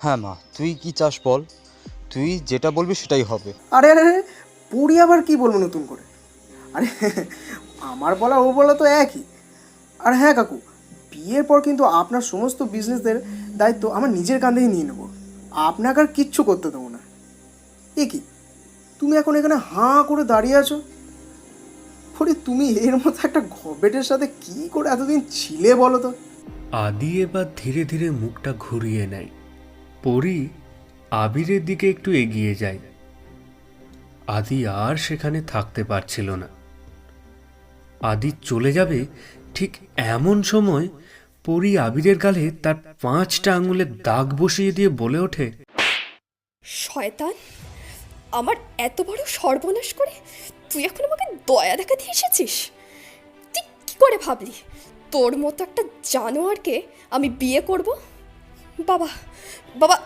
হ্যাঁ মা তুই কি চাস বল? তুই যেটা বলবি সেটাই হবে। আরে আরে আরে পড়ি আবার কি বলব নতুন করে? আরে আমার বলা ও বলা তো একই। আর হ্যাঁ কাকু বিয়ের পর কিন্তু আপনার সমস্ত বিজনেসদের দায়িত্ব আমার নিজের কাঁধেই নিয়ে নেব। আপনাকে আর কিচ্ছু করতে দেবো না। এ কি? তুমি এখন এখানে হাঁ করে দাঁড়িয়ে আছো? ফরি তুমি এর মতো একটা ঘবেটের সাথে কি করে এতদিন ছিলে বলো তো? আদি এবার ধীরে ধীরে মুখটা ঘুরিয়ে নেয়। পরি আবিরের দিকে একটু এগিয়ে যায়। আদি আর সেখানে থাকতে পারছিল না। আদি চলে যাবে ঠিক এমন সময় পরি আবিরের গালে তার পাঁচটা আঙুলের দাগ বসিয়ে দিয়ে বলে ওঠে, শয়তান, আমার এত বড় সর্বনাশ করে তুই এখন আমাকে দয়া দেখাতে এসেছিস? তুই কি করে ভাবলি? তোর মতো একটা জানোয়ারকে আমি বিয়ে করব? বাবা বাবা।